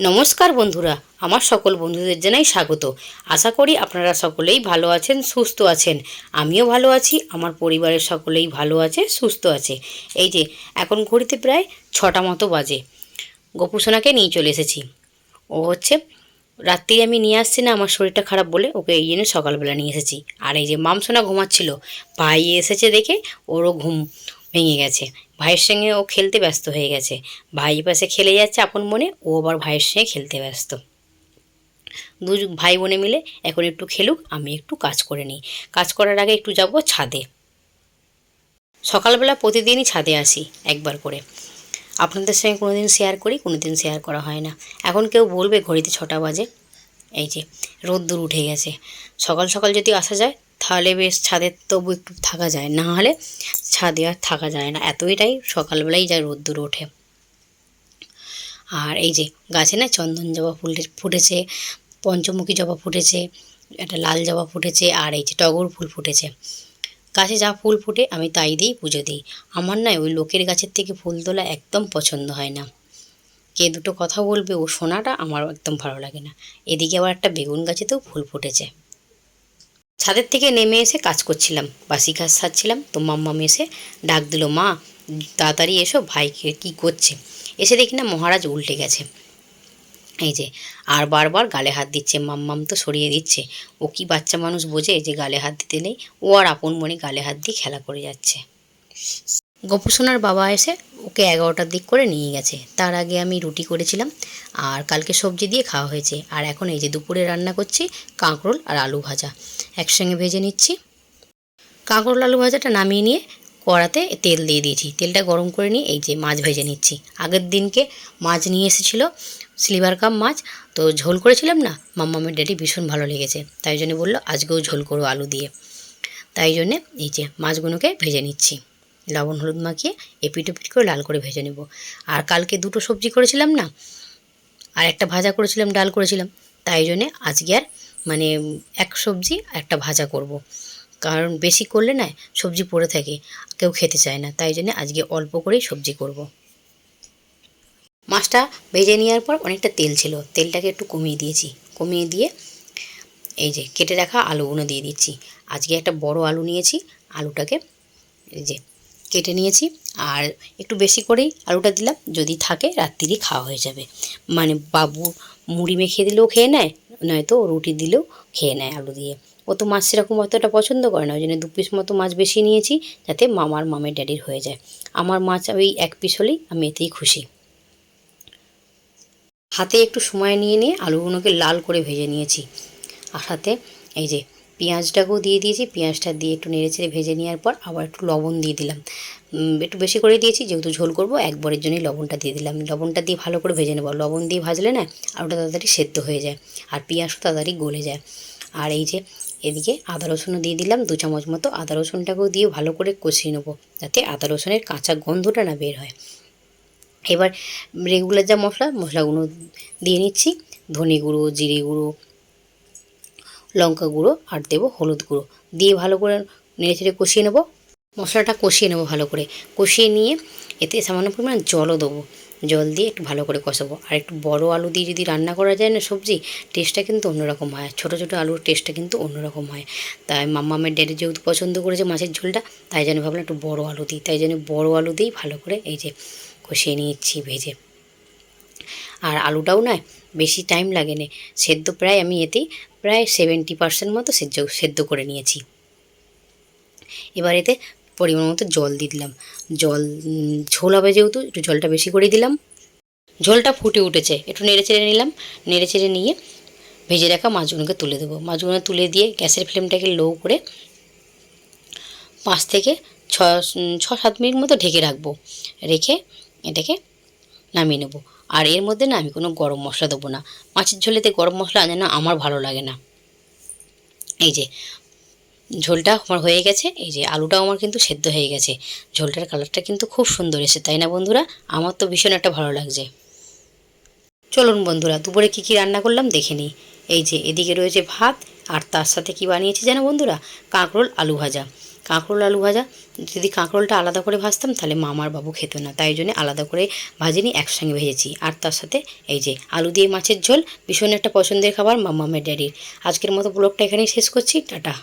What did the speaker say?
নমস্কার বন্ধুরা, আমার সকল বন্ধুদের জানাই স্বাগত। আশা করি আপনারা সকলেই ভালো আছেন, সুস্থ আছেন। আমিও ভালো আছি, আমার পরিবারের সকলেই ভালো আছে, সুস্থ আছে। এই যে, এখন ঘড়িতে প্রায় ছটা মতো বাজে। গোপুসোনাকে নিয়ে চলে এসেছি। ও হচ্ছে, রাত্রি আমি নিয়ে আসছি না, আমার শরীরটা খারাপ বলে ওকে এই জন্য সকালবেলা নিয়ে এসেছি। আর এই যে মামসোনা ঘুমাচ্ছিল, ভাই এসেছে দেখে, ওরও ঘুম। ভেঙে গেছে। ভাইয়ের সঙ্গে ও খেলতে ব্যস্ত হয়ে গেছে। ভাই পাশে খেলে যাচ্ছে আপন মনে, ও আবার ভাইয়ের সঙ্গে খেলতে ব্যস্ত। দু ভাই বোনে মিলে এখন একটু খেলুক, আমি একটু কাজ করে নিই। কাজ করার আগে একটু যাব ছাদে। সকালবেলা প্রতিদিনই ছাদে আসি, একবার করে। আপনাদের সঙ্গে কোনো দিন শেয়ার করি কোনো দিন শেয়ার করা হয় না। এখন কেউ বলবে ঘড়িতে ছটা বাজে। এই যে, রোদ্দুর উঠে গেছে। সকাল সকাল যদি আসা যায়, তাহলে বেশ ছাদের তবু একটু থাকা যায়। না হলে ছাদে আর থাকা যায় না। এতইটাই সকালবেলাই যা রোদ্দুর ওঠে। আর এই যে গাছে না চন্দন জবা ফুল ফুটেছে, পঞ্চমুখী জবা ফুটেছে, একটা লাল জবা ফুটেছে, আর এই যে টগর ফুল ফুটেছে। গাছে যা ফুল ফুটে আমি তাই দিয়েই পুজো দিই। আমার নয় ওই লোকের গাছের থেকে ফুল তোলা একদম পছন্দ হয় না। কে দুটো কথা বলবে, ও শোনাটা আমার একদম ভালো লাগে না। এদিকে আবার একটা বেগুন গাছেতেও ফুল ফুটেছে। ছাদের থেকে নেমে এসে কাজ করছিলাম। বাসি কাজ সারছিলাম তো মাম্মাম এসে ডাক দিল, মা, তাড়াতাড়ি এসো ভাইকে কি করছে? এসে দেখি না মহারাজ উল্টে গেছে। এই যে, আর বারবার গালে হাত দিচ্ছে, মাম্মাম তো সরিয়ে দিচ্ছে। ও কি বাচ্চা মানুষ বোঝে যে গালে হাত দিতে নেই? ও আর আপন মনে গালে হাত দিয়ে খেলা করে যাচ্ছে। গোপুসোনার বাবা এসে ওকে এগারোটার দিক করে নিয়ে গেছে। তার আগে আমি রুটি করেছিলাম আর কালকে সবজি দিয়ে খাওয়া হয়েছে। আর এখন এই যে দুপুরে রান্না করছি কাঁকরোল আর আলু ভাজা। একসঙ্গে ভেজে নিচ্ছি। কাঁকরোল আলু ভাজাটা নামিয়ে নিয়ে কড়াতে তেল দিয়ে দিয়েছি। তেলটা গরম করে নিয়ে এই যে মাছ ভেজে নিচ্ছি। আগের দিনকে মাছ নিয়ে এসেছিল স্লিভার কাপ মাছ। তো ঝোল করেছিলাম না? মাম্মামের ড্যাডি ভীষণ ভালো লেগেছে। তাই জন্য বলল, আজকেও ঝোল করো আলু দিয়ে। তাই জন্যে এই যে মাছগুলোকে ভেজে নিচ্ছি। লবণ, হলুদ মাখিয়ে এপিট ওপিট করে লাল করে ভেজে নেব আর কালকে দুটো সবজি করেছিলাম না, আর একটা ভাজা করেছিলাম, ডাল করেছিলাম, তাই জন্যে আজকে আর মানে এক সবজি আর একটা ভাজা করব। কারণ বেশি করলে না সবজি পড়ে থাকে, কেউ খেতে চায় না, তাই জন্যে আজকে অল্প করেই সবজি করব। মাছটা ভেজে নেওয়ার পর অনেকটা তেল ছিল, তেলটাকে একটু কমিয়ে দিয়েছি কমিয়ে দিয়ে এই যে কেটে রাখা আলুগুলো দিয়ে দিচ্ছি আজকে একটা বড় আলু নিয়েছি, আলুটাকে এই যে কেটে নিয়েছি। আর একটু বেশি করেই আলুটা দিলাম। যদি থাকে রাত্রিরই খাওয়া হয়ে যাবে। মানে বাবু মুড়ি মেখে দিলেও খেয়ে নেয়, নয়তো রুটি দিলেও খেয়ে নেয় আলু দিয়ে। ও তো মাছ সেরকম অতটা পছন্দ করে না, ওই জন্য দু পিস মতো মাছ বেশি নিয়েছি, যাতে মামার মামের ড্যাডির হয়ে যায়। আমার মাছ ওই এক পিস হলেই আমি এতেই খুশি। হাতে একটু সময় নিয়ে নিয়ে আলুগুলোকে লাল করে ভেজে নিয়েছি। আর সাথে এই যে পেঁয়াজটাকেও দিয়ে দিয়েছি, পেঁয়াজটা দিয়ে একটু নেড়ে চেড়ে ভেজে নেওয়ার পর আবার একটু লবণ দিয়ে দিলাম। একটু বেশি করে দিয়েছি, যেহেতু ঝোল করব, একবারের জন্যই লবণটা দিয়ে দিলাম। লবণটা দিয়ে ভালো করে ভেজে নেব। লবণ দিয়ে ভাজলে না, আর ওটা তাড়াতাড়ি সেদ্ধ হয়ে যায়, আর পেঁয়াজও তাড়াতাড়ি গলে যায়। আর এই যে, এদিকে আদা রসুনও দিয়ে দিলাম, দু চামচ মতো আদা রসুনটাকেও দিয়ে ভালো করে কষিয়ে নেব, যাতে আদা রসুনের কাঁচা গন্ধটা না বের হয়। এবার রেগুলার যা মশলা, মশলাগুলো দিয়ে নিচ্ছি, ধনে গুঁড়ো, জিরে গুঁড়ো লঙ্কা গুঁড়ো আর দেবো হলুদ গুঁড়ো। দিয়ে ভালো করে নেড়ে চেড়ে কষিয়ে নেব। মশলাটা কষিয়ে নেব ভালো করে। কষিয়ে নিয়ে এতে সামান্য পরিমাণ জলও দেবো। জল দিয়ে একটু ভালো করে কষাবো। আর একটু বড় আলু দিয়ে যদি রান্না করা যায় না সবজি টেস্টটা কিন্তু অন্যরকম হয়। ছোটো ছোটো আলুর টেস্টটা কিন্তু অন্যরকম হয়। তাই মাম্মামের ড্যাডি যেহেতু পছন্দ করেছে মাছের ঝোলটা, তাই জন্য ভাবলাম একটু বড় আলু দিই। তাই জন্য বড় আলু দিয়েই ভালো করে এই যে কষিয়ে নিয়েছি ভেজে। আর আলুটাও নয় বেশি টাইম লাগে না সেদ্ধ প্রায় আমি এতেই প্রায় সেভেন্টি পার্সেন্ট মতো সেদ্ধ সেদ্ধ করে নিয়েছি। এবার এতে পরিমাণ মতো জল দিয়ে দিলাম। জল ঝোল হবে যেহেতু, একটু জলটা বেশি করে দিলাম। ঝোলটা ফুটে উঠেছে। একটু নেড়ে চেড়ে নিলাম। নেড়ে চেড়ে নিয়ে ভেজে রাখা মাছগুলোকে তুলে দেবো। মাছগুলো তুলে দিয়ে গ্যাসের ফ্লেমটাকে লো করে পাঁচ থেকে ছ ছ, সাত মিনিট মতো ঢেকে রাখব। রেখে এটাকে নামিয়ে নেব। আর এর মধ্যে না আমি কোনো গরম মশলা দেবো না। মাছের ঝোলেতে গরম মশলা আনে না আমার ভালো লাগে না। এই যে, ঝোলটা আমার হয়ে গেছে। এই যে, আলুটাও আমার কিন্তু সেদ্ধ হয়ে গেছে। ঝোলটার কালারটা কিন্তু খুব সুন্দর এসে তাই না বন্ধুরা? আমার তো ভীষণ একটা ভালো লাগছে। চলুন বন্ধুরা, দুপুরে কী কী রান্না করলাম দেখে নিই। এই যে, এদিকে রয়েছে ভাত, আর তার সাথে কি বানিয়েছি জানো বন্ধুরা? কাঁকরোল, আলু ভাজা। কাঁকরোল আলু ভাজা। যদি কাঁকরোলটা আলাদা করে ভাজতাম, তাহলে মামার বাবু খেত না। তাই জন্য আলাদা করে ভাজিনি, একসঙ্গে ভেজেছি। আর তার সাথে এই যে আলু দিয়ে মাছের ঝোল, ভীষণ একটা পছন্দের খাবার মামামের ড্যাডির। আজকের মতো ব্লগটা এখানেই শেষ করছি। টাটা।